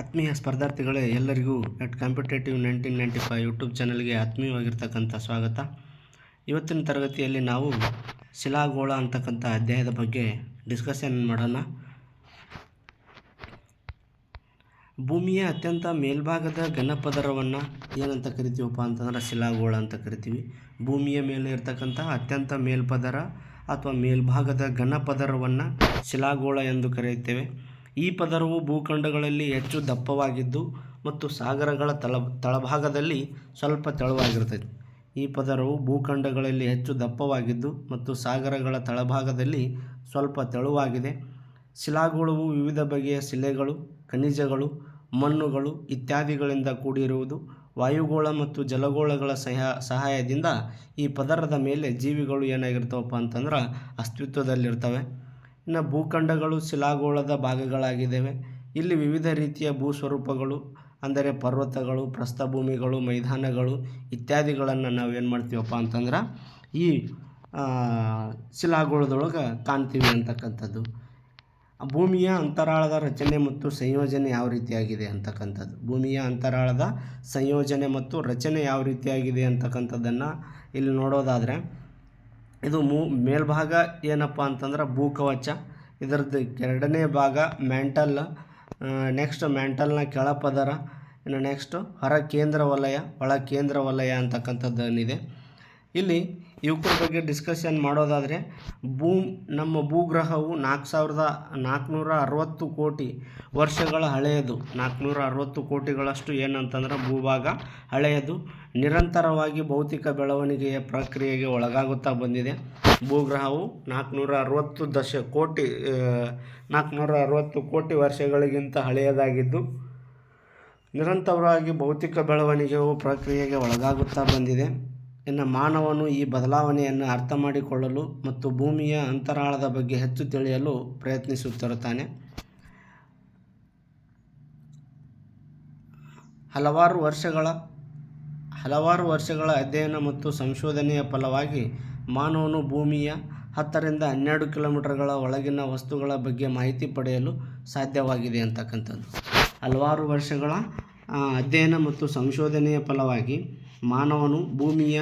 ಆತ್ಮೀಯ ಸ್ಪರ್ಧಾರ್ಥಿಗಳೇ, ಎಲ್ಲರಿಗೂ at competitive nineteen ninety five YouTube ಚಾನಲ್ಗೆ ಆತ್ಮೀಯವಾಗಿರ್ತಕ್ಕಂಥ ಸ್ವಾಗತ. ಇವತ್ತಿನ ತರಗತಿಯಲ್ಲಿ ನಾವು ಶಿಲಾಗೋಳ ಅಂತಕ್ಕಂಥ ಅಧ್ಯಾಯದ ಬಗ್ಗೆ ಡಿಸ್ಕಷನ್ ಮಾಡೋಣ. ಭೂಮಿಯ ಅತ್ಯಂತ ಮೇಲ್ಭಾಗದ ಘನಪದರವನ್ನು ಏನಂತ ಕರಿತೀವಪ್ಪ ಅಂತಂದ್ರೆ ಶಿಲಾಗೋಳ ಅಂತ ಕರಿತೀವಿ. ಭೂಮಿಯ ಮೇಲೆ ಇರ್ತಕ್ಕಂಥ ಅತ್ಯಂತ ಮೇಲ್ಪದರ ಅಥವಾ ಮೇಲ್ಭಾಗದ ಘನಪದರವನ್ನು ಶಿಲಾಗೋಳ ಎಂದು ಕರೆಯುತ್ತೇವೆ. ಈ ಪದರವು ಭೂಖಂಡಗಳಲ್ಲಿ ಹೆಚ್ಚು ದಪ್ಪವಾಗಿದ್ದು ಮತ್ತು ಸಾಗರಗಳ ತಳ, ತಳಭಾಗದಲ್ಲಿ ಸ್ವಲ್ಪ ತೆಳುವಾಗಿರುತ್ತದೆ. ಈ ಪದರವು ಭೂಖಂಡಗಳಲ್ಲಿ ಹೆಚ್ಚು ದಪ್ಪವಾಗಿದ್ದು ಮತ್ತು ಸಾಗರಗಳ ತಳಭಾಗದಲ್ಲಿ ಸ್ವಲ್ಪ ತೆಳುವಾಗಿದೆ. ಶಿಲಾಗೋಳವು ವಿವಿಧ ಬಗೆಯ ಶಿಲೆಗಳು, ಖನಿಜಗಳು, ಮಣ್ಣುಗಳು ಇತ್ಯಾದಿಗಳಿಂದ ಕೂಡಿರುವುದು ವಾಯುಗೋಳ ಮತ್ತು ಜಲಗೋಳಗಳ ಸಹ, ಸಹಾಯದಿಂದ ಈ ಪದರದ ಮೇಲೆ ಜೀವಿಗಳು ಏನಾಗಿರ್ತವಪ್ಪ ಅಂತಂದ್ರೆ ಅಸ್ತಿತ್ವದಲ್ಲಿರ್ತವೆ. ಇನ್ನು ಭೂಖಂಡಗಳು ಶಿಲಾಗೋಳದ ಭಾಗಗಳಾಗಿದ್ದಾವೆ. ಇಲ್ಲಿ ವಿವಿಧ ರೀತಿಯ ಭೂಸ್ವರೂಪಗಳು, ಅಂದರೆ ಪರ್ವತಗಳು, ಪ್ರಸ್ಥಭೂಮಿಗಳು, ಮೈದಾನಗಳು ಇತ್ಯಾದಿಗಳನ್ನು ನಾವು ಏನು ಮಾಡ್ತೀವಪ್ಪ ಅಂತಂದ್ರೆ ಈ ಶಿಲಾಗೋಳದೊಳಗೆ ಕಾಣ್ತೀವಿ ಅಂತಕ್ಕಂಥದ್ದು. ಭೂಮಿಯ ಅಂತರಾಳದ ರಚನೆ ಮತ್ತು ಸಂಯೋಜನೆ ಯಾವ ರೀತಿಯಾಗಿದೆ ಅಂತಕ್ಕಂಥದ್ದು. ಭೂಮಿಯ ಅಂತರಾಳದ ಸಂಯೋಜನೆ ಮತ್ತು ರಚನೆ ಯಾವ ರೀತಿಯಾಗಿದೆ ಅಂತಕ್ಕಂಥದ್ದನ್ನು ಇಲ್ಲಿ ನೋಡೋದಾದರೆ ಇದು ಮೂ ಮೇಲ್ಭಾಗ ಏನಪ್ಪ ಅಂತಂದ್ರೆ ಭೂಕವಚ. ಇದರದ್ದು ಎರಡನೇ ಭಾಗ ಮ್ಯಾಂಟಲ್ ನೆಕ್ಸ್ಟ್ ಮ್ಯಾಂಟಲ್ನ ಕೆಳಪದರ ಇನ್ನು ನೆಕ್ಸ್ಟು ಹೊರ ಕೇಂದ್ರ ವಲಯ, ಒಳ ಕೇಂದ್ರ ವಲಯ ಅಂತಕ್ಕಂಥದ್ದೇನಿದೆ ಇಲ್ಲಿ ಇವುಗಳ ಬಗ್ಗೆ ಡಿಸ್ಕಷನ್ ಮಾಡೋದಾದರೆ, ಭೂ, ನಮ್ಮ ಭೂಗ್ರಹವು ನಾಲ್ಕು ಸಾವಿರದ ನಾಲ್ಕುನೂರ ಅರವತ್ತು ಕೋಟಿ ವರ್ಷಗಳ ಹಳೆಯದು. ನಾಲ್ಕುನೂರ ಅರವತ್ತು ಕೋಟಿಗಳಷ್ಟು ಏನಂತಂದ್ರೆ ಭೂಭಾಗ ಹಳೆಯದು. ನಿರಂತರವಾಗಿ ಭೌತಿಕ ಬೆಳವಣಿಗೆಯ ಪ್ರಕ್ರಿಯೆಗೆ ಒಳಗಾಗುತ್ತಾ ಬಂದಿದೆ. ಭೂಗ್ರಹವು ನಾಲ್ಕುನೂರ ಅರವತ್ತು ದಶ ಕೋಟಿ ನಾಲ್ಕುನೂರ ಅರವತ್ತು ಕೋಟಿ ವರ್ಷಗಳಿಗಿಂತ ಹಳೆಯದಾಗಿದ್ದು, ನಿರಂತರವಾಗಿ ಭೌತಿಕ ಬೆಳವಣಿಗೆಯು ಪ್ರಕ್ರಿಯೆಗೆ ಒಳಗಾಗುತ್ತಾ ಬಂದಿದೆ. ಇನ್ನು ಮಾನವನು ಈ ಬದಲಾವಣೆಯನ್ನು ಅರ್ಥ ಮಾಡಿಕೊಳ್ಳಲು ಮತ್ತು ಭೂಮಿಯ ಅಂತರಾಳದ ಬಗ್ಗೆ ಹೆಚ್ಚು ತಿಳಿಯಲು ಪ್ರಯತ್ನಿಸುತ್ತಿರುತ್ತಾನೆ. ಹಲವಾರು ವರ್ಷಗಳ ಹಲವಾರು ವರ್ಷಗಳ ಅಧ್ಯಯನ ಮತ್ತು ಸಂಶೋಧನೆಯ ಫಲವಾಗಿ ಮಾನವನು ಭೂಮಿಯ ಹತ್ತರಿಂದ ಹನ್ನೆರಡು ಕಿಲೋಮೀಟರ್ಗಳ ಒಳಗಿನ ವಸ್ತುಗಳ ಬಗ್ಗೆ ಮಾಹಿತಿ ಪಡೆಯಲು ಸಾಧ್ಯವಾಗಿದೆ ಅಂತಕ್ಕಂಥದ್ದು. ಹಲವಾರು ವರ್ಷಗಳ ಅಧ್ಯಯನ ಮತ್ತು ಸಂಶೋಧನೆಯ ಫಲವಾಗಿ ಮಾನವನು ಭೂಮಿಯ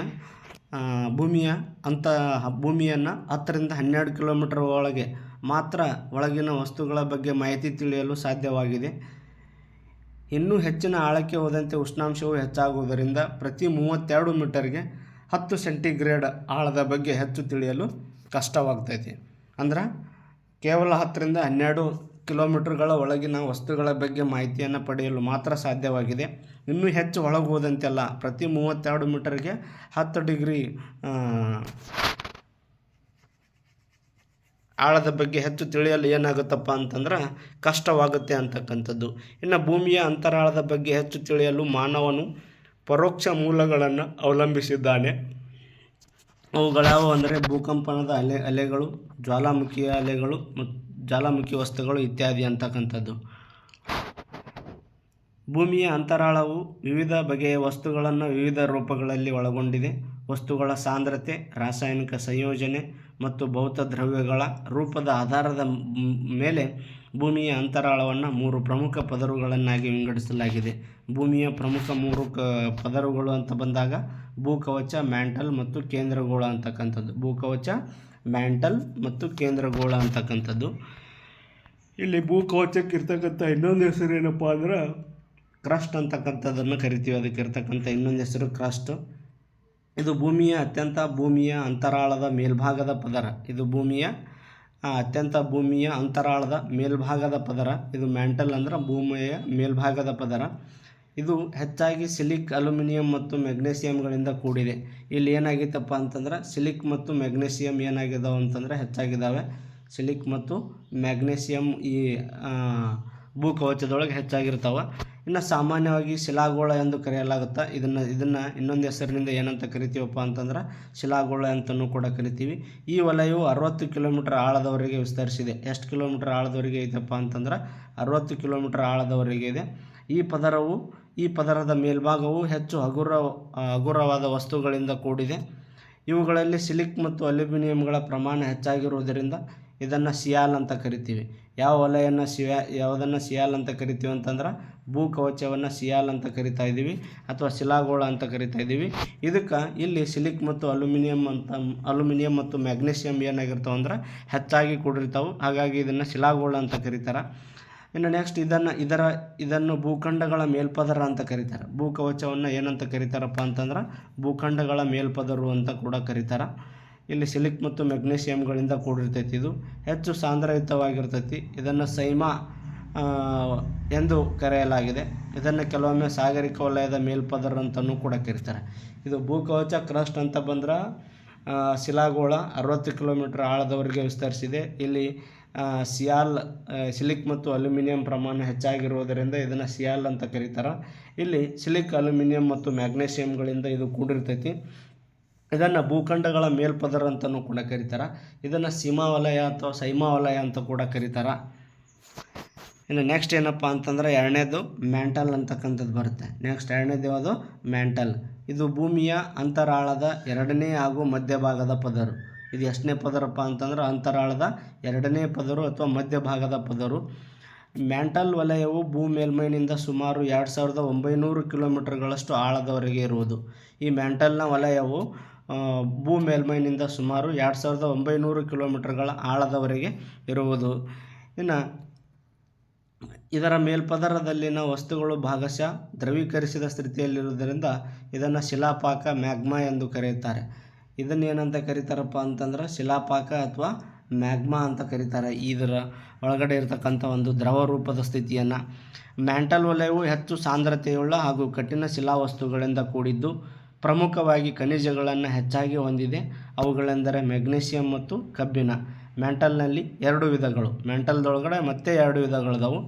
ಭೂಮಿಯ ಅಂತ, ಭೂಮಿಯನ್ನು ಹತ್ತರಿಂದ ಹನ್ನೆರಡು ಕಿಲೋಮೀಟರ್ ಒಳಗೆ ಮಾತ್ರ ಒಳಗಿನ ವಸ್ತುಗಳ ಬಗ್ಗೆ ಮಾಹಿತಿ ತಿಳಿಯಲು ಸಾಧ್ಯವಾಗಿದೆ. ಇನ್ನೂ ಹೆಚ್ಚಿನ ಆಳಕ್ಕೆ ಹೋದಂತೆ ಉಷ್ಣಾಂಶವು ಹೆಚ್ಚಾಗುವುದರಿಂದ ಪ್ರತಿ ಮೂವತ್ತೆರಡು ಮೀಟರ್ಗೆ ಹತ್ತು ಸೆಂಟಿಗ್ರೇಡ್ ಆಳದ ಬಗ್ಗೆ ಹೆಚ್ಚು ತಿಳಿಯಲು ಕಷ್ಟವಾಗ್ತೈತಿ. ಅಂದ್ರೆ ಕೇವಲ ಹತ್ತರಿಂದ ಹನ್ನೆರಡು ಕಿಲೋಮೀಟರ್ಗಳ ಒಳಗಿನ ವಸ್ತುಗಳ ಬಗ್ಗೆ ಮಾಹಿತಿಯನ್ನು ಪಡೆಯಲು ಮಾತ್ರ ಸಾಧ್ಯವಾಗಿದೆ. ಇನ್ನೂ ಹೆಚ್ಚು ಒಳಗೋದಂತೆಲ್ಲ ಪ್ರತಿ ಮೂವತ್ತೆರಡು ಮೀಟರ್ಗೆ ಹತ್ತು ಡಿಗ್ರಿ ಆಳದ ಬಗ್ಗೆ ಹೆಚ್ಚು ತಿಳಿಯಲು ಏನಾಗುತ್ತಪ್ಪ ಅಂತಂದ್ರೆ ಕಷ್ಟವಾಗುತ್ತೆ ಅಂತಕ್ಕಂಥದ್ದು. ಇನ್ನು ಭೂಮಿಯ ಅಂತರಾಳದ ಬಗ್ಗೆ ಹೆಚ್ಚು ತಿಳಿಯಲು ಮಾನವನು ಪರೋಕ್ಷ ಮೂಲಗಳನ್ನು ಅವಲಂಬಿಸಿದ್ದಾನೆ. ಅವುಗಳ್ಯಾವು ಅಂದರೆ ಭೂಕಂಪನದ ಅಲೆ, ಅಲೆಗಳು, ಜ್ವಾಲಾಮುಖಿಯ ಅಲೆಗಳು ಮತ್ತು ಜ್ವಾಲಾಮುಖಿ ವಸ್ತುಗಳು ಇತ್ಯಾದಿ ಅಂತಕ್ಕಂಥದ್ದು. ಭೂಮಿಯ ಅಂತರಾಳವು ವಿವಿಧ ಬಗೆಯ ವಸ್ತುಗಳನ್ನು ವಿವಿಧ ರೂಪಗಳಲ್ಲಿ ಒಳಗೊಂಡಿದೆ. ವಸ್ತುಗಳ ಸಾಂದ್ರತೆ, ರಾಸಾಯನಿಕ ಸಂಯೋಜನೆ ಮತ್ತು ಭೌತ ದ್ರವ್ಯಗಳ ರೂಪದ ಆಧಾರದ ಮೇಲೆ ಭೂಮಿಯ ಅಂತರಾಳವನ್ನು ಮೂರು ಪ್ರಮುಖ ಪದರುಗಳನ್ನಾಗಿ ವಿಂಗಡಿಸಲಾಗಿದೆ. ಭೂಮಿಯ ಪ್ರಮುಖ ಮೂರು ಕ ಪದರುಗಳು ಅಂತ ಬಂದಾಗ ಭೂಕವಚ, ಮ್ಯಾಂಟಲ್ ಮತ್ತು ಕೇಂದ್ರಗೋಳ ಅಂತಕ್ಕಂಥದ್ದು. ಭೂಕವಚ, ಮ್ಯಾಂಟಲ್ ಮತ್ತು ಕೇಂದ್ರಗೋಳ ಅಂತಕ್ಕಂಥದ್ದು. ಇಲ್ಲಿ ಭೂಕವಚಕ್ಕೆ ಇರ್ತಕ್ಕಂಥ ಇನ್ನೊಂದು ಹೆಸರು ಏನಪ್ಪ ಅಂದ್ರೆ ಕ್ರಸ್ಟ್ ಅಂತಕ್ಕಂಥದ್ದನ್ನು ಕರಿತೀವಿ. ಅದಕ್ಕೆ ಇರ್ತಕ್ಕಂಥ ಇನ್ನೊಂದು ಹೆಸರು ಕ್ರಸ್ಟ್. ಇದು ಭೂಮಿಯ ಅತ್ಯಂತ ಭೂಮಿಯ ಅಂತರಾಳದ ಮೇಲ್ಭಾಗದ ಪದರ. ಇದು ಭೂಮಿಯ ಅತ್ಯಂತ ಭೂಮಿಯ ಅಂತರಾಳದ ಮೇಲ್ಭಾಗದ ಪದರ. ಇದು ಮ್ಯಾಂಟಲ್ ಅಂದ್ರೆ ಭೂಮಿಯ ಮೇಲ್ಭಾಗದ ಪದರ. ಇದು ಹೆಚ್ಚಾಗಿ ಸಿಲಿಕ್, ಅಲ್ಯೂಮಿನಿಯಂ ಮತ್ತು ಮೆಗ್ನೇಸಿಯಂಗಳಿಂದ ಕೂಡಿದೆ. ಇಲ್ಲಿ ಏನಾಗಿತ್ತಪ್ಪ ಅಂತಂದ್ರೆ ಸಿಲಿಕ್ ಮತ್ತು ಮೆಗ್ನೇಸಿಯಂ ಏನಾಗಿದ್ದಾವೆ ಅಂತಂದ್ರೆ ಹೆಚ್ಚಾಗಿದ್ದಾವೆ ಸಿಲಿಕ್ ಮತ್ತು ಮ್ಯಾಗ್ನೇಸಿಯಂ ಈ ಭೂಕವಚದೊಳಗೆ ಹೆಚ್ಚಾಗಿರ್ತಾವೆ. ಇನ್ನು ಸಾಮಾನ್ಯವಾಗಿ ಶಿಲಾಗೋಳ ಎಂದು ಕರೆಯಲಾಗುತ್ತೆ, ಇದನ್ನು ಇದನ್ನು ಇನ್ನೊಂದು ಹೆಸರಿನಿಂದ ಏನಂತ ಕರಿತೀವಪ್ಪ ಅಂತಂದ್ರೆ ಶಿಲಾಗೋಳ ಅಂತಲೂ ಕೂಡ ಕರಿತೀವಿ. ಈ ವಲಯವು ಅರವತ್ತು ಕಿಲೋಮೀಟರ್ ಆಳದವರೆಗೆ ವಿಸ್ತರಿಸಿದೆ. ಎಷ್ಟು ಕಿಲೋಮೀಟರ್ ಆಳದವರೆಗೆ ಐತಪ್ಪ ಅಂತಂದ್ರೆ ಅರವತ್ತು ಕಿಲೋಮೀಟರ್ ಆಳದವರೆಗೆ ಇದೆ. ಈ ಪದರವು, ಈ ಪದರದ ಮೇಲ್ಭಾಗವು ಹೆಚ್ಚು ಹಗುರ, ಹಗುರವಾದ ವಸ್ತುಗಳಿಂದ ಕೂಡಿದೆ. ಇವುಗಳಲ್ಲಿ ಸಿಲಿಕ್ ಮತ್ತು ಅಲ್ಯೂಮಿನಿಯಂಗಳ ಪ್ರಮಾಣ ಹೆಚ್ಚಾಗಿರುವುದರಿಂದ ಇದನ್ನು ಸಿಯಾಲ್ ಅಂತ ಕರಿತೀವಿ. ಯಾವ ಒಲೆಯನ್ನು ಸಿಯಾ, ಯಾವುದನ್ನು ಸಿಯಾಲ್ ಅಂತ ಕರಿತೀವಿ ಅಂತಂದ್ರೆ ಭೂ ಕವಚವನ್ನು ಸಿಯಾಲ್ ಅಂತ ಕರಿತಾ ಇದ್ದೀವಿ ಅಥವಾ ಶಿಲಾಗೋಳ ಅಂತ ಕರಿತಾ ಇದ್ದೀವಿ ಇದಕ್ಕೆ ಇಲ್ಲಿ ಸಿಲಿಕ್ ಮತ್ತು ಅಲ್ಯೂಮಿನಿಯಂ ಅಂತ, ಅಲ್ಯೂಮಿನಿಯಂ ಮತ್ತು ಮ್ಯಾಗ್ನೀಷಿಯಂ ಏನಾಗಿರ್ತಾವೆ ಅಂದ್ರೆ ಹೆಚ್ಚಾಗಿ ಕೂಡಿರ್ತಾವೆ. ಹಾಗಾಗಿ ಇದನ್ನು ಶಿಲಾಗೋಳ ಅಂತ ಕರೀತಾರೆ. ಇನ್ನು ನೆಕ್ಸ್ಟ್ ಇದನ್ನು, ಇದರ, ಇದನ್ನು ಭೂಖಂಡಗಳ ಮೇಲ್ಪದರ ಅಂತ ಕರೀತಾರೆ. ಭೂಕವಚವನ್ನು ಏನಂತ ಕರೀತಾರಪ್ಪ ಅಂತಂದ್ರೆ ಭೂಖಂಡಗಳ ಮೇಲ್ಪದರು ಅಂತ ಕೂಡ ಕರೀತಾರೆ. ಇಲ್ಲಿ ಸಿಲಿಕ್ ಮತ್ತು ಮೆಗ್ನೀಷಿಯಮ್ಗಳಿಂದ ಕೂಡಿರ್ತೈತಿ ಇದು. ಹೆಚ್ಚು ಸಾಂದ್ರಯುತವಾಗಿರ್ತೈತಿ. ಇದನ್ನು ಸೈಮಾ ಎಂದು ಕರೆಯಲಾಗಿದೆ. ಇದನ್ನು ಕೆಲವೊಮ್ಮೆ ಸಾಗರಿಕ ವಲಯದ ಮೇಲ್ಪದರ ಅಂತಲೂ ಕೂಡ ಕರೀತಾರೆ. ಇದು ಭೂಕವಚ ಕ್ರಸ್ಟ್ ಅಂತ ಬಂದ್ರೆ ಶಿಲಾಗೋಳ ಅರವತ್ತು ಕಿಲೋಮೀಟರ್ ಆಳದವರೆಗೆ ವಿಸ್ತರಿಸಿದೆ. ಇಲ್ಲಿ ಸಿಯಾಲ್ ಸಿಲಿಕ್ ಮತ್ತು ಅಲ್ಯೂಮಿನಿಯಂ ಪ್ರಮಾಣ ಹೆಚ್ಚಾಗಿರುವುದರಿಂದ ಇದನ್ನು ಸಿಯಾಲ್ ಅಂತ ಕರೀತಾರೆ. ಇಲ್ಲಿ ಸಿಲಿಕ್, ಅಲ್ಯೂಮಿನಿಯಂ ಮತ್ತು ಮ್ಯಾಗ್ನೇಷಿಯಮ್ಗಳಿಂದ ಇದು ಕೂಡಿರ್ತೈತಿ. ಇದನ್ನು ಭೂಖಂಡಗಳ ಮೇಲ್ಪದರ ಅಂತಲೂ ಕೂಡ ಕರೀತಾರೆ. ಇದನ್ನು ಸೀಮಾ ವಲಯ ಅಥವಾ ಸೈಮಾ ವಲಯ ಅಂತ ಕೂಡ ಕರೀತಾರೆ. ಇನ್ನು ನೆಕ್ಸ್ಟ್ ಏನಪ್ಪ ಅಂತಂದ್ರೆ ಎರಡನೇದು ಮ್ಯಾಂಟಲ್ ಅಂತಕ್ಕಂಥದ್ದು ಬರುತ್ತೆ. ನೆಕ್ಸ್ಟ್ ಎರಡನೇದು ಯಾವುದು? ಮ್ಯಾಂಟಲ್ ಇದು ಭೂಮಿಯ ಅಂತರಾಳದ ಎರಡನೇ ಹಾಗೂ ಮಧ್ಯಭಾಗದ ಪದರು. ಇದು ಎಷ್ಟನೇ ಪದರಪ್ಪ ಅಂತಂದ್ರೆ ಅಂತರಾಳದ ಎರಡನೇ ಪದರು ಅಥವಾ ಮಧ್ಯಭಾಗದ ಪದರು. ಮ್ಯಾಂಟಲ್ ವಲಯವು ಭೂ ಮೇಲ್ಮೈನಿಂದ ಸುಮಾರು ಎರಡು ಸಾವಿರದ ಒಂಬೈನೂರು ಕಿಲೋಮೀಟರ್ಗಳಷ್ಟು ಆಳದವರೆಗೆ ಇರುವುದು. ಈ ಮ್ಯಾಂಟಲ್ನ ವಲಯವು ಭೂ ಮೇಲ್ಮೈನಿಂದ ಸುಮಾರು ಎರಡು ಸಾವಿರದ ಒಂಬೈನೂರು ಕಿಲೋಮೀಟರ್ಗಳ ಆಳದವರೆಗೆ ಇರುವುದು. ಇನ್ನು ಇದರ ಮೇಲ್ಪದರದಲ್ಲಿನ ವಸ್ತುಗಳು ಭಾಗಶಃ ದ್ರವೀಕರಿಸಿದ ಸ್ಥಿತಿಯಲ್ಲಿರುವುದರಿಂದ ಇದನ್ನು ಶಿಲಾಪಾಕ ಮ್ಯಾಗ್ಮಾ ಎಂದು ಕರೆಯುತ್ತಾರೆ. ಇದನ್ನೇನಂತ ಕರೀತಾರಪ್ಪ ಅಂತಂದ್ರೆ ಶಿಲಾಪಾಕ ಅಥವಾ ಮ್ಯಾಗ್ಮಾ ಅಂತ ಕರೀತಾರೆ. ಇದರ ಒಳಗಡೆ ಇರತಕ್ಕಂಥ ಒಂದು ದ್ರವ ರೂಪದ ಸ್ಥಿತಿಯನ್ನು. ಮ್ಯಾಂಟಲ್ ವಲಯವು ಹೆಚ್ಚು ಸಾಂದ್ರತೆಯುಳ್ಳ ಹಾಗೂ ಕಠಿಣ ಶಿಲಾವಸ್ತುಗಳಿಂದ ಕೂಡಿದ್ದು ಪ್ರಮುಖವಾಗಿ ಖನಿಜಗಳನ್ನು ಹೆಚ್ಚಾಗಿ ಹೊಂದಿದೆ. ಅವುಗಳೆಂದರೆ ಮೆಗ್ನೀಷಿಯಂ ಮತ್ತು ಕಬ್ಬಿಣ. ಮ್ಯಾಂಟಲ್ನಲ್ಲಿ ಎರಡು ವಿಧಗಳು. ಮ್ಯಾಂಟಲ್ದೊಳಗಡೆ ಮತ್ತೆ ಎರಡು ವಿಧಗಳಿದಾವು.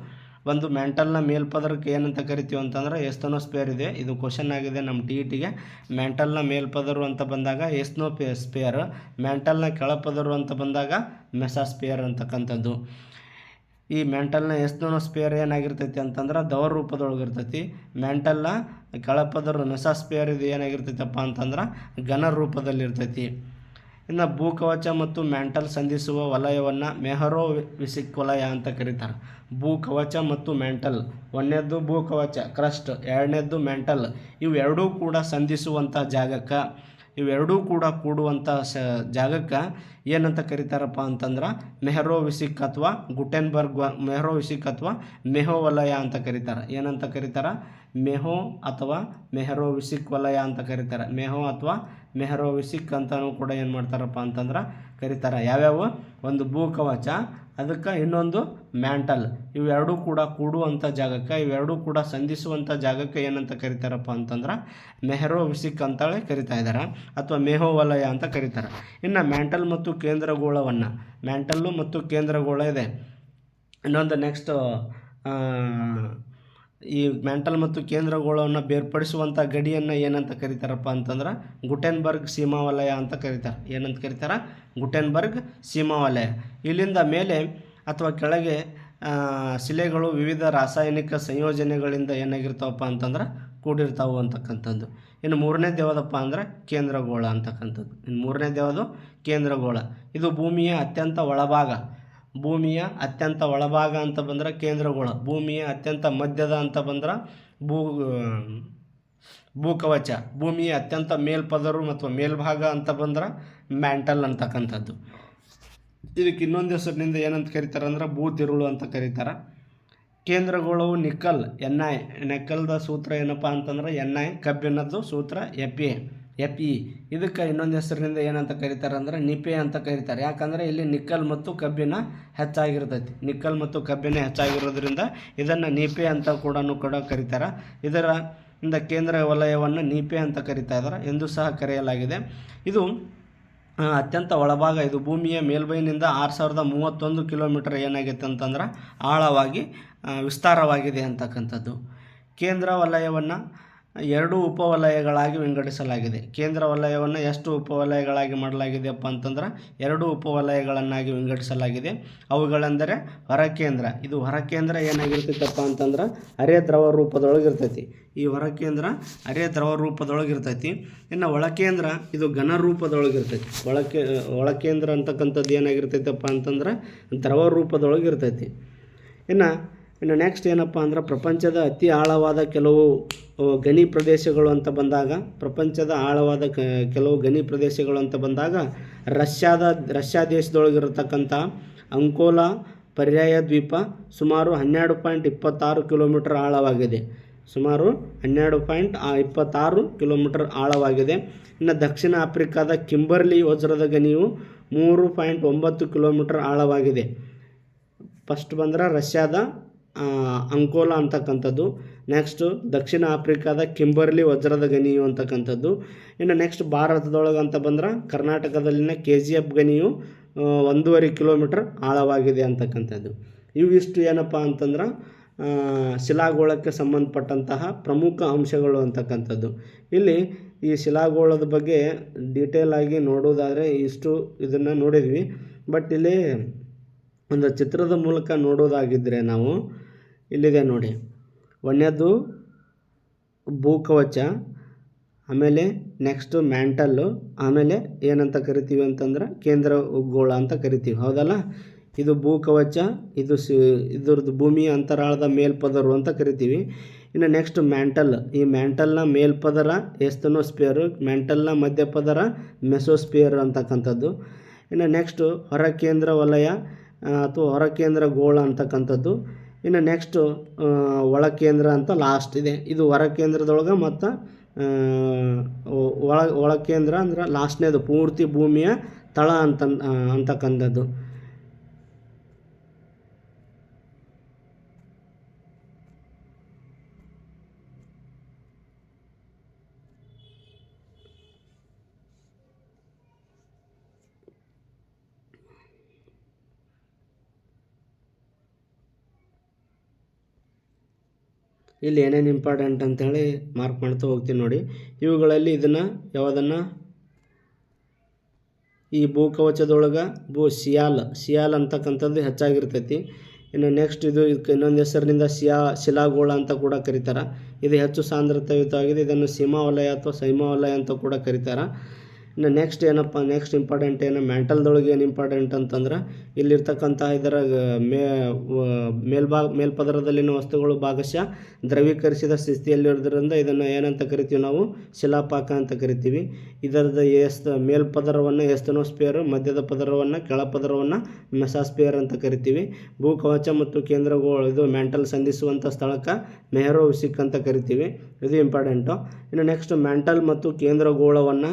ಒಂದು ಮ್ಯಾಂಟಲ್ನ ಮೇಲ್ಪದರಕ್ಕೆ ಏನಂತ ಕರಿತೀವಿ ಅಂತಂದ್ರೆ ಎಸ್ತನೋಸ್ಪೇರ್ ಇದೆ. ಇದು ಕ್ವಶನ್ ಆಗಿದೆ ನಮ್ಮ ಟಿ ಇ ಟಿಗೆ. ಮ್ಯಾಂಟಲ್ನ ಮೇಲ್ಪದರು ಅಂತ ಬಂದಾಗ ಎಸ್ನೋ ಪೇ ಸ್ಪೇರ್ ಮ್ಯಾಂಟಲ್ನ ಕೆಳಪದರು ಅಂತ ಬಂದಾಗ ಮೆಸಾಸ್ಪೇರ್ ಅಂತಕ್ಕಂಥದ್ದು. ಈ ಮೆಂಟಲ್ನ ಮ್ಯಾಂಟಲ್ನ ಎಸ್ನೋಸ್ಪೇರ್ ಏನಾಗಿರ್ತೈತಿ ಅಂತಂದ್ರೆ ದವರ ರೂಪದೊಳಗೆ ಇರ್ತೈತಿ ಮೆಂಟಲ್ನ ಮ್ಯಾಂಟಲ್ನ ನಸ ಸ್ಪೇರ್ ಇದು ಏನಾಗಿರ್ತೈತಪ್ಪ ಅಂತಂದ್ರೆ ಘನ ರೂಪದಲ್ಲಿರ್ತೈತಿ. ಇನ್ನು ಭೂಕವಚ ಮತ್ತು ಮ್ಯಾಂಟಲ್ ಸಂಧಿಸುವ ವಲಯವನ್ನು ಮೆಹರೋ ವಿಸಿಕ್ ವಲಯ ಅಂತ ಕರೀತಾರೆ. ಭೂಕವಚ ಮತ್ತು ಮ್ಯಾಂಟಲ್ ಒಂದನೇದ್ದು ಭೂಕವಚ, ಕ್ರಸ್ಟ್, ಎರಡನೇದ್ದು ಮ್ಯಾಂಟಲ್ ಇವೆರಡೂ ಕೂಡ ಸಂಧಿಸುವಂಥ ಜಾಗಕ್ಕೆ ಇವೆರಡೂ ಕೂಡ ಕೂಡುವಂಥ ಸ ಜಾಗಕ್ಕೆ ಏನಂತ ಕರೀತಾರಪ್ಪ ಅಂತಂದ್ರೆ ಮೆಹರೋವಿಸಿಕ್ ಅಥವಾ ಗುಟೆನ್ಬರ್ಗ್ ಮೆಹರೋವಿಸಿಕ್ ವಿಸಿಕ್ ಅಥವಾ ಮೆಹೋ ವಲಯ ಅಂತ ಕರೀತಾರೆ. ಏನಂತ ಕರೀತಾರೆ? ಮೆಹೋ ಅಥವಾ ಮೆಹರೋವಿಸಿಕ್ ವಲಯ ಅಂತ ಕರೀತಾರೆ. ಮೆಹೋ ಅಥವಾ ಮೆಹರೋವಿಸಿಕ್ ಅಂತಲೂ ಕೂಡ ಏನು ಮಾಡ್ತಾರಪ್ಪ ಅಂತಂದ್ರೆ ಕರೀತಾರೆ. ಯಾವ್ಯಾವ? ಒಂದು ಭೂಕವಚ ಅದಕ್ಕೆ ಇನ್ನೊಂದು ಮ್ಯಾಂಟಲ್. ಇವೆರಡೂ ಕೂಡ ಕೂಡುವಂಥ ಜಾಗಕ್ಕೆ ಇವೆರಡೂ ಕೂಡ ಸಂಧಿಸುವಂಥ ಜಾಗಕ್ಕೆ ಏನಂತ ಕರೀತಾರಪ್ಪ ಅಂತಂದ್ರೆ ಮೆಹರೋ ವಿಸಿಕ್ ಅಂತೇಳಿ ಕರಿತಾ ಇದ್ದಾರೆ ಅಥವಾ ಮೇಹೋ ವಲಯ ಅಂತ ಕರೀತಾರೆ. ಇನ್ನು ಮ್ಯಾಂಟಲ್ ಮತ್ತು ಕೇಂದ್ರಗೋಳವನ್ನು, ಮ್ಯಾಂಟಲ್ಲು ಮತ್ತು ಕೇಂದ್ರಗೋಳ ಇದೆ. ಇನ್ನೊಂದು ನೆಕ್ಸ್ಟ್ ಈ ಮ್ಯಾಂಟಲ್ ಮತ್ತು ಕೇಂದ್ರಗೋಳವನ್ನು ಬೇರ್ಪಡಿಸುವಂಥ ಗಡಿಯನ್ನು ಏನಂತ ಕರೀತಾರಪ್ಪ ಅಂತಂದ್ರೆ ಗುಟೆನ್ಬರ್ಗ್ ಸೀಮಾ ವಲಯ ಅಂತ ಕರೀತಾರೆ. ಏನಂತ ಕರೀತಾರೆ? ಗುಟೆನ್ಬರ್ಗ್ ಸೀಮಾ ವಲಯ ಇಲ್ಲಿಂದ ಮೇಲೆ ಅಥವಾ ಕೆಳಗೆ ಶಿಲೆಗಳು ವಿವಿಧ ರಾಸಾಯನಿಕ ಸಂಯೋಜನೆಗಳಿಂದ ಏನಾಗಿರ್ತಾವಪ್ಪ ಅಂತಂದ್ರೆ ಕೂಡಿರ್ತಾವು ಅಂತಕ್ಕಂಥದ್ದು. ಇನ್ನು ಮೂರನೇ ದೇವದಪ್ಪ ಅಂದ್ರೆ ಕೇಂದ್ರಗೋಳ ಅಂತಕ್ಕಂಥದ್ದು. ಇನ್ನು ಮೂರನೇ ದೇವದು ಕೇಂದ್ರಗೋಳ. ಇದು ಭೂಮಿಯ ಅತ್ಯಂತ ಒಳಭಾಗ. ಭೂಮಿಯ ಅತ್ಯಂತ ಒಳಭಾಗ ಅಂತ ಬಂದ್ರೆ ಕೇಂದ್ರಗೋಳ, ಭೂಮಿಯ ಅತ್ಯಂತ ಮಧ್ಯದ ಅಂತ ಬಂದ್ರೆ ಭೂ, ಭೂಕವಚ, ಭೂಮಿಯ ಅತ್ಯಂತ ಮೇಲ್ಪದರು ಮತ್ತು ಮೇಲ್ಭಾಗ ಅಂತ ಬಂದ್ರೆ ಮ್ಯಾಂಟಲ್ ಅಂತಕ್ಕಂಥದ್ದು. ಇದಕ್ಕೆ ಇನ್ನೊಂದು ಹೆಸರಿನಿಂದ ಏನಂತ ಕರೀತಾರೆ ಅಂದ್ರೆ ಭೂತಿರುಳು ಅಂತ ಕರೀತಾರೆ. ಕೇಂದ್ರಗೋಳವು ನಿಕ್ಕಲ್ ಎನ್ ಐ ನೆಕ್ಕಲ್ದ ಸೂತ್ರ ಏನಪ್ಪ ಅಂತಂದ್ರೆ ಎನ್ ಐ ಕಬ್ಬಿನದ್ದು ಸೂತ್ರ ಎ. ಎಪ್ ಇ ಇದಕ್ಕೆ ಇನ್ನೊಂದು ಹೆಸರಿನಿಂದ ಏನಂತ ಕರೀತಾರೆ ಅಂದ್ರೆ ನಿಪೆ ಅಂತ ಕರೀತಾರೆ. ಯಾಕಂದರೆ ಇಲ್ಲಿ ನಿಕ್ಕಲ್ ಮತ್ತು ಕಬ್ಬಿನ ಹೆಚ್ಚಾಗಿರ್ತೈತಿ. ನಿಕ್ಕಲ್ ಮತ್ತು ಕಬ್ಬಿನ ಹೆಚ್ಚಾಗಿರೋದ್ರಿಂದ ಇದನ್ನು ನಿಪೆ ಅಂತ ಕೂಡ ಕೂಡ ಕರೀತಾರೆ. ಇದರ ಇಂದ ಕೇಂದ್ರ ವಲಯವನ್ನು ನಿಪೆ ಅಂತ ಕರೀತಾ ಇದ್ದಾರೆ. ಎಂದು ಸಹ ಕರೆಯಲಾಗಿದೆ. ಇದು ಅತ್ಯಂತ ಒಳಭಾಗ ಇದು. ಭೂಮಿಯ ಮೇಲ್ಬೈನಿಂದ ಆರು ಸಾವಿರದ ಮೂವತ್ತೊಂದು ಕಿಲೋಮೀಟರ್ ಏನಾಗೈತೆ ಅಂತಂದ್ರೆ ಆಳವಾಗಿ ವಿಸ್ತಾರವಾಗಿದೆ ಅಂತಕ್ಕಂಥದ್ದು. ಕೇಂದ್ರ ವಲಯವನ್ನು ಎರಡು ಉಪವಲಯಗಳಾಗಿ ವಿಂಗಡಿಸಲಾಗಿದೆ. ಕೇಂದ್ರ ವಲಯವನ್ನು ಎಷ್ಟು ಉಪವಲಯಗಳಾಗಿ ಮಾಡಲಾಗಿದೆಯಪ್ಪ ಅಂತಂದ್ರೆ ಎರಡು ಉಪವಲಯಗಳನ್ನಾಗಿ ವಿಂಗಡಿಸಲಾಗಿದೆ. ಅವುಗಳೆಂದರೆ ಹೊರಕೇಂದ್ರ. ಇದು ಹೊರಕೇಂದ್ರ ಏನಾಗಿರ್ತೈತಪ್ಪ ಅಂತಂದ್ರೆ ಅರೆ ದ್ರವ ರೂಪದೊಳಗೆ ಇರ್ತೈತಿ ಈ ಹೊರಕೇಂದ್ರ ಅರೆ ದ್ರವ ರೂಪದೊಳಗೆ ಇರ್ತೈತಿ ಇನ್ನು ಒಳಕೇಂದ್ರ ಇದು ಘನ ರೂಪದೊಳಗೆ ಇರ್ತೈತಿ ಒಳಕೆ, ಒಳಕೇಂದ್ರ ಅಂತಕ್ಕಂಥದ್ದು ಏನಾಗಿರ್ತೈತಪ್ಪ ಅಂತಂದ್ರೆ ದ್ರವ ರೂಪದೊಳಗೆ ಇರ್ತೈತಿ ಇನ್ನು ಇನ್ನು ನೆಕ್ಸ್ಟ್ ಏನಪ್ಪ ಅಂದ್ರೆ ಪ್ರಪಂಚದ ಅತಿ ಆಳವಾದ ಕೆಲವು ಗಣಿ ಪ್ರದೇಶಗಳು ಅಂತ ಬಂದಾಗ, ಪ್ರಪಂಚದ ಆಳವಾದ ಕೆಲವು ಗಣಿ ಪ್ರದೇಶಗಳು ಅಂತ ಬಂದಾಗ, ರಷ್ಯಾದ, ರಷ್ಯಾ ದೇಶದೊಳಗಿರತಕ್ಕಂಥ ಅಂಕೋಲಾ ಪರ್ಯಾಯ ದ್ವೀಪ ಸುಮಾರು ಹನ್ನೆರಡು ಪಾಯಿಂಟ್ ಇಪ್ಪತ್ತಾರು ಕಿಲೋಮೀಟರ್ ಆಳವಾಗಿದೆ. ಸುಮಾರು ಹನ್ನೆರಡು ಪಾಯಿಂಟ್ ಇಪ್ಪತ್ತಾರು ಕಿಲೋಮೀಟರ್ ಆಳವಾಗಿದೆ. ಇನ್ನು ದಕ್ಷಿಣ ಆಫ್ರಿಕಾದ ಕಿಂಬರ್ಲಿ ವಜ್ರದ ಗಣಿಯು ಮೂರು ಪಾಯಿಂಟ್ ಒಂಬತ್ತು ಕಿಲೋಮೀಟರ್ ಆಳವಾಗಿದೆ. ಫಸ್ಟ್ ಬಂದರೆ ರಷ್ಯಾದ ಅಂಕೋಲಾ ಅಂತಕ್ಕಂಥದ್ದು. ನೆಕ್ಸ್ಟು ದಕ್ಷಿಣ ಆಫ್ರಿಕಾದ ಕಿಂಬರ್ಲಿ ವಜ್ರದ ಗನಿಯು ಅಂತಕ್ಕಂಥದ್ದು. ಇನ್ನು ನೆಕ್ಸ್ಟ್ ಭಾರತದೊಳಗೆ ಅಂತ ಬಂದ್ರೆ ಕರ್ನಾಟಕದಲ್ಲಿನ ಕೆ ಜಿ ಎಫ್ ಗನಿಯು ಒಂದೂವರೆ ಕಿಲೋಮೀಟರ್ ಆಳವಾಗಿದೆ ಅಂತಕ್ಕಂಥದ್ದು. ಇವಿಷ್ಟು ಏನಪ್ಪ ಅಂತಂದ್ರೆ ಶಿಲಾಗೋಳಕ್ಕೆ ಸಂಬಂಧಪಟ್ಟಂತಹ ಪ್ರಮುಖ ಅಂಶಗಳು ಅಂತಕ್ಕಂಥದ್ದು. ಇಲ್ಲಿ ಈ ಶಿಲಾಗೋಳದ ಬಗ್ಗೆ ಡೀಟೇಲ್ ಆಗಿ ನೋಡೋದಾದರೆ ಇಷ್ಟು ಇದನ್ನು ನೋಡಿದ್ವಿ. ಬಟ್ ಇಲ್ಲಿ ಒಂದು ಚಿತ್ರದ ಮೂಲಕ ನೋಡೋದಾಗಿದ್ದರೆ ನಾವು ಇಲ್ಲಿದೆ ನೋಡಿ. ಒಂದನೇದು ಭೂಕವಚ, ಆಮೇಲೆ ನೆಕ್ಸ್ಟು ಮ್ಯಾಂಟಲ್ಲು ಆಮೇಲೆ ಏನಂತ ಕರಿತೀವಿ ಅಂತಂದ್ರೆ ಕೇಂದ್ರ ಗೋಳ ಅಂತ ಕರಿತೀವಿ. ಹೌದಲ್ಲ? ಇದು ಭೂಕವಚ, ಇದು ಸಿ, ಇದ್ರದ್ದು ಭೂಮಿಯ ಅಂತರಾಳದ ಮೇಲ್ಪದರು ಅಂತ ಕರಿತೀವಿ. ಇನ್ನು ನೆಕ್ಸ್ಟ್ ಮ್ಯಾಂಟಲ್ ಈ ಮ್ಯಾಂಟಲ್ನ ಮೇಲ್ಪದರ ಎಸ್ತನೋಸ್ಪಿಯರು ಮ್ಯಾಂಟಲ್ನ ಮಧ್ಯಪದರ ಮೆಸೋಸ್ಪಿಯರ್ ಅಂತಕ್ಕಂಥದ್ದು. ಇನ್ನು ನೆಕ್ಸ್ಟು ಹೊರ ಕೇಂದ್ರ ವಲಯ ಅಥವಾ ಹೊರ ಕೇಂದ್ರ ಗೋಳ ಅಂತಕ್ಕಂಥದ್ದು. ಇನ್ನು ನೆಕ್ಸ್ಟು ಒಳ ಕೇಂದ್ರ ಅಂತ ಲಾಸ್ಟ್ ಇದೆ. ಇದು ಹೊರ ಕೇಂದ್ರದೊಳಗೆ ಮತ್ತು ಒಳ ಒಳ ಕೇಂದ್ರ ಅಂದ್ರೆ ಲಾಸ್ಟ್ನೇದು ಪೂರ್ತಿ ಭೂಮಿಯ ತಳ ಅಂತ ಅಂತಕ್ಕಂಥದ್ದು. ಇಲ್ಲಿ ಏನೇನು ಇಂಪಾರ್ಟೆಂಟ್ ಅಂತೇಳಿ ಮಾರ್ಕ್ ಮಾಡ್ತಾ ಹೋಗ್ತೀನಿ ನೋಡಿ. ಇವುಗಳಲ್ಲಿ ಇದನ್ನು ಯಾವುದನ್ನು? ಈ ಭೂಕವಚದೊಳಗೆ ಭೂ ಸಿಯಾಲ್ ಸಿಯಾಲ್ ಅಂತಕ್ಕಂಥದ್ದು ಹೆಚ್ಚಾಗಿರ್ತೈತಿ. ಇನ್ನು ನೆಕ್ಸ್ಟ್ ಇದು ಇದಕ್ಕೆ ಇನ್ನೊಂದು ಹೆಸರಿನಿಂದ ಸಿಯಾ, ಶಿಲಾಗೋಳ ಅಂತ ಕೂಡ ಕರೀತಾರೆ. ಇದು ಹೆಚ್ಚು ಸಾಂದ್ರತೆಯುತವಾಗಿದೆ. ಇದನ್ನು ಸೀಮಾ ವಲಯ ಅಥವಾ ಸೈಮಾ ವಲಯ ಅಂತ ಕೂಡ ಕರೀತಾರೆ. ಇನ್ನು ನೆಕ್ಸ್ಟ್ ಏನಪ್ಪ ನೆಕ್ಸ್ಟ್ ಇಂಪಾರ್ಟೆಂಟ್ ಏನು ಮೆಂಟಲ್ದೊಳಗೆ ಏನು ಇಂಪಾರ್ಟೆಂಟ್ ಅಂತಂದ್ರೆ, ಇಲ್ಲಿರ್ತಕ್ಕಂಥ ಇದರ ಮೇ ಮೇಲ್ಭಾಗ, ಮೇಲ್ಪದರದಲ್ಲಿನ ವಸ್ತುಗಳು ಭಾಗಶಃ ದ್ರವೀಕರಿಸಿದ ಸ್ಥಿತಿಯಲ್ಲಿರೋದ್ರಿಂದ ಇದನ್ನು ಏನಂತ ಕರಿತೀವಿ ನಾವು? ಶಿಲಾಪಾಕ ಅಂತ ಕರಿತೀವಿ. ಇದರದ ಎಸ್ ಮೇಲ್ಪದರವನ್ನು ಎಸ್ತನೋಸ್ಪಿಯರ್ ಮಧ್ಯದ ಪದರವನ್ನು ಕೆಳಪದರವನ್ನು ಮೆಸಾಸ್ಪಿಯರ್ ಅಂತ ಕರಿತೀವಿ. ಭೂಕವಚ ಮತ್ತು ಕೇಂದ್ರಗಳು, ಇದು ಮ್ಯಾಂಟಲ್ ಸಂಧಿಸುವಂಥ ಸ್ಥಳಕ್ಕೆ ಮೆಹರೋವಿಸಿಕ್ ಅಂತ ಕರಿತೀವಿ. ಇದು ಇಂಪಾರ್ಟೆಂಟು ಇನ್ನು ನೆಕ್ಸ್ಟ್ ಮ್ಯಾಂಟಲ್ ಮತ್ತು ಕೇಂದ್ರಗೋಳವನ್ನು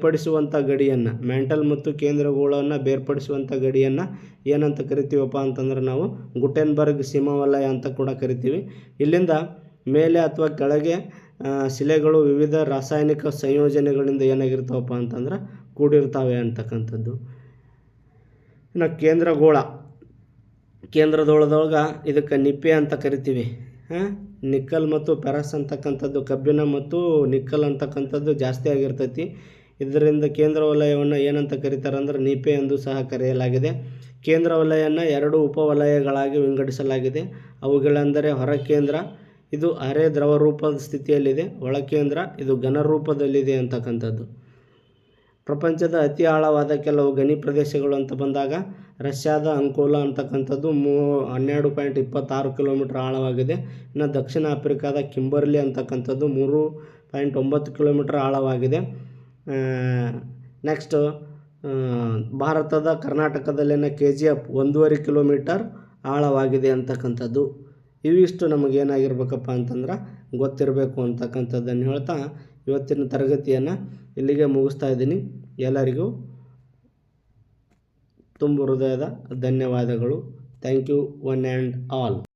ಬೇರ್ಪಡಿಸುವಂಥ ಗಡಿಯನ್ನು ಮ್ಯಾಂಟಲ್ ಮತ್ತು ಕೇಂದ್ರಗೋಳವನ್ನು ಬೇರ್ಪಡಿಸುವಂಥ ಗಡಿಯನ್ನು ಏನಂತ ಕರಿತೀವಪ್ಪ ಅಂತಂದ್ರೆ ನಾವು ಗುಟೆನ್ಬರ್ಗ್ ಸೀಮಾವಲಯ ಅಂತ ಕೂಡ ಕರಿತೀವಿ. ಇಲ್ಲಿಂದ ಮೇಲೆ ಅಥವಾ ಕೆಳಗೆ ಶಿಲೆಗಳು ವಿವಿಧ ರಾಸಾಯನಿಕ ಸಂಯೋಜನೆಗಳಿಂದ ಏನಾಗಿರ್ತಾವಪ್ಪ ಅಂತಂದ್ರೆ ಕೂಡಿರ್ತಾವೆ ಅಂತಕ್ಕಂಥದ್ದು. ಇನ್ನು ಕೇಂದ್ರಗೋಳ, ಕೇಂದ್ರದೊಳದೊಳಗೆ ಇದಕ್ಕೆ ನಿಪ್ಪೆ ಅಂತ ಕರಿತೀವಿ. ನಿಕ್ಕಲ್ ಮತ್ತು ಪೆರಸ್ ಅಂತಕ್ಕಂಥದ್ದು ಕಬ್ಬಿಣ ಮತ್ತು ನಿಕ್ಕಲ್ ಅಂತಕ್ಕಂಥದ್ದು ಜಾಸ್ತಿ ಆಗಿರ್ತೈತಿ. ಇದರಿಂದ ಕೇಂದ್ರ ವಲಯವನ್ನು ಏನಂತ ಕರೀತಾರೆ ಅಂದ್ರೆ ನಿಪೆ ಎಂದು ಸಹ ಕರೆಯಲಾಗಿದೆ. ಕೇಂದ್ರ ವಲಯವನ್ನು ಎರಡು ಉಪವಲಯಗಳಾಗಿ ವಿಂಗಡಿಸಲಾಗಿದೆ. ಅವುಗಳೆಂದರೆ ಹೊರ ಕೇಂದ್ರ, ಇದು ಅರೆ ದ್ರವ ರೂಪದ ಸ್ಥಿತಿಯಲ್ಲಿದೆ. ಒಳಕೇಂದ್ರ ಇದು ಘನ ರೂಪದಲ್ಲಿದೆ ಅಂತಕ್ಕಂಥದ್ದು. ಪ್ರಪಂಚದ ಅತಿ ಆಳವಾದ ಕೆಲವು ಗಣಿ ಪ್ರದೇಶಗಳು ಅಂತ ಬಂದಾಗ ರಷ್ಯಾದ ಅಂಕೋಲ ಅಂತಕ್ಕಂಥದ್ದು ಮೂ ಹನ್ನೆರಡು ಪಾಯಿಂಟ್ ಇಪ್ಪತ್ತಾರು ಕಿಲೋಮೀಟ್ರ್ ಆಳವಾಗಿದೆ. ಇನ್ನು ದಕ್ಷಿಣ ಆಫ್ರಿಕಾದ ಕಿಂಬರ್ಲಿ ಅಂತಕ್ಕಂಥದ್ದು ಮೂರು ಪಾಯಿಂಟ್ ಒಂಬತ್ತು ಕಿಲೋಮೀಟ್ರ್ ಆಳವಾಗಿದೆ. ನೆಕ್ಸ್ಟು ಭಾರತದ ಕರ್ನಾಟಕದಲ್ಲಿನ ಕೆ ಜಿ ಎಫ್ ಒಂದೂವರೆ ಕಿಲೋಮೀಟರ್ ಆಳವಾಗಿದೆ ಅಂತಕ್ಕಂಥದ್ದು. ಇವಿಷ್ಟು ನಮಗೇನಾಗಿರ್ಬೇಕಪ್ಪ ಅಂತಂದ್ರೆ ಗೊತ್ತಿರಬೇಕು ಅಂತಕ್ಕಂಥದ್ದನ್ನು ಹೇಳ್ತಾ ಇವತ್ತಿನ ತರಗತಿಯನ್ನು ಇಲ್ಲಿಗೆ ಮುಗಿಸ್ತಾ ಇದ್ದೀನಿ. ಎಲ್ಲರಿಗೂ ತುಂಬ ಹೃದಯದ ಧನ್ಯವಾದಗಳು. Thank you one and all